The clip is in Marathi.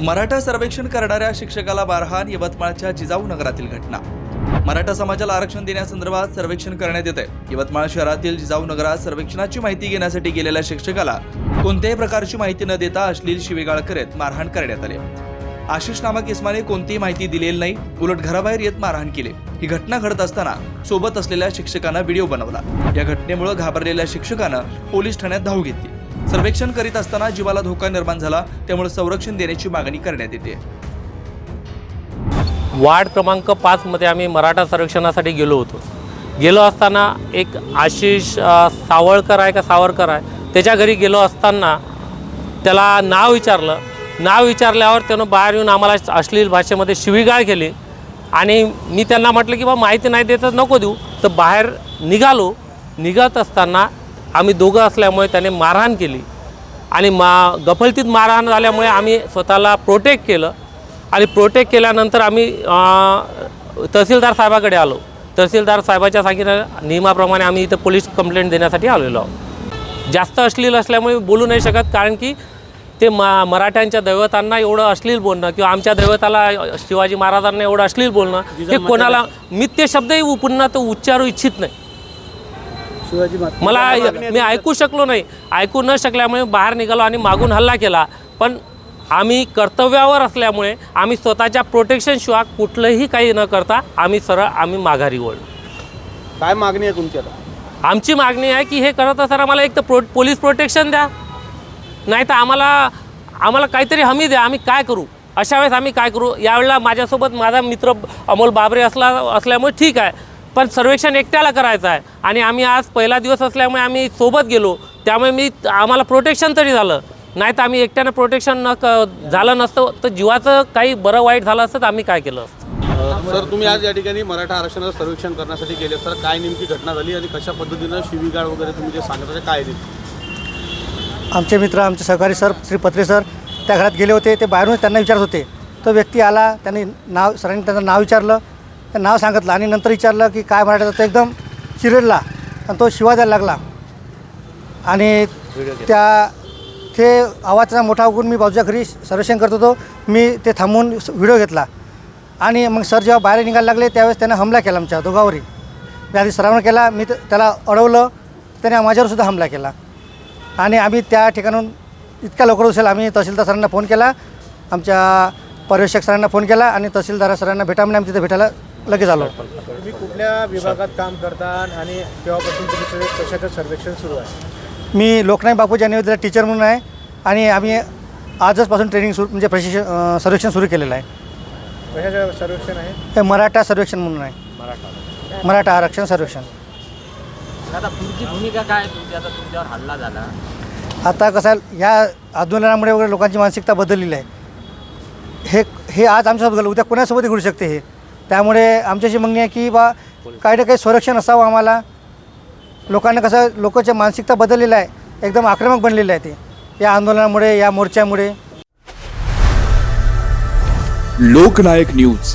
मराठा सर्वेक्षण करणाऱ्या शिक्षकाला मारहाण यवतमाळच्या जिजाऊ नगरातील घटना. मराठा समाजाला आरक्षण देण्यासंदर्भात सर्वेक्षण करण्यात येत आहे यवतमाळ शहरातील जिजाऊ नगरात सर्वेक्षणाची माहिती घेण्यासाठी गेलेल्या शिक्षकाला कोणत्याही प्रकारची माहिती न देता अश्लील शिवेगाळ करत मारहाण करण्यात आले. आशिष नामक इस्माने कोणतीही माहिती दिलेली नाही उलट घराबाहेर येत मारहाण केले. ही घटना घडत असताना सोबत असलेल्या शिक्षकानं व्हिडिओ बनवला. या घटनेमुळे घाबरलेल्या शिक्षकानं पोलीस ठाण्यात धाव घेतली. सर्वेक्षण करीत असताना जीवाला धोका निर्माण झाला त्यामुळे संरक्षण देण्याची मागणी करण्यात येते. वार्ड क्रमांक पाचमध्ये आम्ही मराठा सर्वेक्षणासाठी गेलो होतो. गेलो असताना एक आशिष सावळकर आहे का सावरकर आहे त्याच्या घरी गेलो असताना त्याला नाव विचारलं. नाव विचारल्यावर त्यानं बाहेर येऊन आम्हाला अश्लील भाषेमध्ये शिवीगाळ केली. आणि मी त्यांना म्हटलं की बा माहिती नाही देत नको देऊ. तर बाहेर निघालो. निघत असताना आम्ही दोघं असल्यामुळे त्याने मारहाण केली. आणि मा गफलतीत मारहाण झाल्यामुळे आम्ही स्वतःला प्रोटेक्ट केलं. आणि प्रोटेक्ट केल्यानंतर आम्ही तहसीलदार साहेबाकडे आलो. तहसीलदार साहेबाच्या सांगितलं नियमाप्रमाणे आम्ही इथं पोलीस कंप्लेंट देण्यासाठी आलेलो आहोत. जास्त अश्लील असल्यामुळे बोलू नाही शकत कारण की ते मा मराठ्यांच्या दैवतांना एवढं अश्लील बोलणं किंवा आमच्या दैवताला शिवाजी महाराजांना एवढं अश्लील बोलणं हे कोणाला मी ते शब्दही पुन्हा तो उच्चारू इच्छित नाही. शिवाजी मला मी ऐकू शकलो नाही. ऐकू न शकल्यामुळे बाहेर निघालो आणि मागून हल्ला केला. पण आम्ही कर्तव्यावर असल्यामुळे आम्ही स्वतःच्या प्रोटेक्शनशिवाय कुठलंही काही न करता आम्ही सरळ आम्ही माघारी वळलो. काय मागणी आहे तुमची आता? आमची मागणी आहे की हे करत असताना आम्हाला एक तर प्रो पोलीस प्रोटेक्शन द्या. नाही तर आम्हाला आम्हाला काहीतरी हमी द्या. आम्ही काय करू? अशा वेळेस आम्ही काय करू? यावेळेला माझ्यासोबत माझा मित्र अमोल बाबरे असला असल्यामुळे ठीक आहे. पण सर्वेक्षण एकट्याला करायचं आहे. आणि आम्ही आज पहिला दिवस असल्यामुळे आम्ही सोबत गेलो. त्यामुळे मी आम्हाला प्रोटेक्शन तरी झालं. नाही तर आम्ही एकट्यानं प्रोटेक्शन न क झालं नसतं. तर जीवाचं काही बरं वाईट झालं असतं तर आम्ही काय केलं असतं? सर तुम्ही आज या ठिकाणी मराठा आरक्षणाचं सर्वेक्षण करण्यासाठी गेले सर काय नेमकी घटना झाली आणि कशा पद्धतीनं शिवीगाळ वगैरे तुम्ही जे सांगत होते काय आमचे मित्र आमचे सहकारी सर श्री पत्रे सर त्या घरात गेले होते. ते बाहेरून त्यांना विचारत होते. तो व्यक्ती आला त्यांनी नाव सरांनी त्यांचं नाव विचारलं. नाव सांगितलं आणि नंतर विचारलं की काय मराठा तो एकदम चिरडला आणि तो शिवा द्यायला लागला. आणि त्या ते आवाज त्याचा मोठा होऊन मी बाजूच्या घरी सर्वेक्षण करत होतो. मी ते थांबवून व्हिडिओ घेतला. आणि मग सर जेव्हा बाहेर निघायला लागले त्यावेळेस त्यानं हमला केला आमच्या दोघांवरही. मी आधी सरावनं केला मी त्याला अडवलं त्याने माझ्यावर सुद्धा हमला केला. आणि आम्ही त्या ठिकाणून इतक्या लवकर उचल आम्ही तहसीलदार सरांना फोन केला आमच्या पर्यवेक्षक सरांना फोन केला आणि तहसीलदार सरांना भेटा म्हणून आम्ही तिथे भेटायला लगेच आलो. तुम्ही कुठल्या विभागात काम करता आणि तेव्हापासून तुम्ही सगळे कशाचं सर्वेक्षण सुरू आहे? मी लोकनायक बापू जानेवारीला टीचर म्हणून आहे आणि आम्ही आजचपासून ट्रेनिंग सुरू म्हणजे प्रशिक्षण सर्वेक्षण सुरू केलेलं आहे. कशाचं सर्वेक्षण आहे? हे मराठा सर्वेक्षण म्हणून आहे. मराठा. आरक्षण सर्वेक्षण. आता पुढची भूमिका काय आहे तुमची? आता तुमच्यावर हल्ला झाला. आता कसं आहे ह्या आंदोलनामुळे वगैरे लोकांची मानसिकता बदललेली आहे. हे हे आज आमच्यासोबत घडलं. उद्या कोणासोबतही घडू शकते हे. त्यामुळे आमच्याशी मागणी आहे की बा काही ना काही संरक्षण असावं आम्हाला. लोकांना कसं लोकांच्या मानसिकता बदललेलं आहे. एकदम आक्रमक बनलेलं आहे ते. या आंदोलनामुळे या मोर्चामुळे. लोकनायक न्यूज.